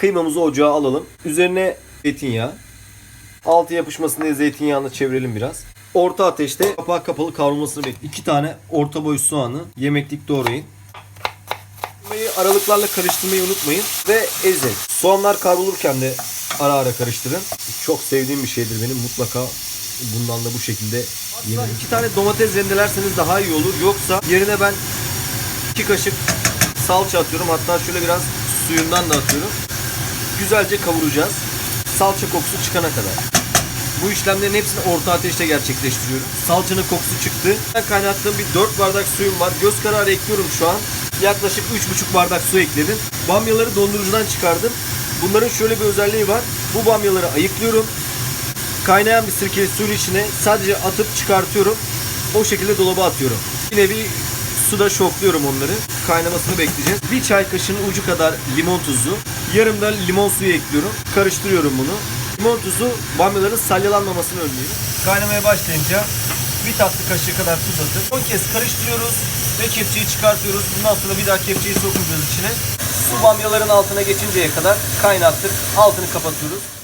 Kıymamızı ocağa alalım. Üzerine zeytinyağı. Altı yapışmasın diye zeytinyağını çevirelim biraz. Orta ateşte kapağı kapalı kavrulmasını bekleyin. İki tane orta boy soğanı yemeklik doğrayın. Kıymayı aralıklarla karıştırmayı unutmayın. Ve ezin. Soğanlar kavrulurken de ara ara karıştırın. Çok sevdiğim bir şeydir benim. Mutlaka bundan da bu şekilde yemeyin. İki tane domates rendelerseniz daha iyi olur. Yoksa yerine ben iki kaşık salça atıyorum. Hatta şöyle biraz suyundan da atıyorum. Güzelce kavuracağız. Salça kokusu çıkana kadar. Bu işlemlerin hepsini orta ateşte gerçekleştiriyorum. Salçanın kokusu çıktı. Ben kaynattığım bir 4 bardak suyum var. Göz kararı ekliyorum şu an. Yaklaşık 3,5 bardak su ekledim. Bamyaları dondurucudan çıkardım. Bunların şöyle bir özelliği var. Bu bamyaları ayıklıyorum. Kaynayan bir sirkeli suyun içine sadece atıp çıkartıyorum. O şekilde dolaba atıyorum. Bir nevi suda şokluyorum onları. Kaynamasını bekleyeceğiz. Bir çay kaşığının ucu kadar limon tuzu. Yarım da limon suyu ekliyorum. Karıştırıyorum bunu. Limon tuzu bamyaların salyalanmamasını önlüyor. Kaynamaya başlayınca bir tatlı kaşığı kadar tuz atıp 10 kez karıştırıyoruz ve kepçeyi çıkartıyoruz. Bundan sonra bir daha kepçeyi sokmayacağız içine. Su bamyaların altına geçinceye kadar kaynattık. Altını kapatıyoruz.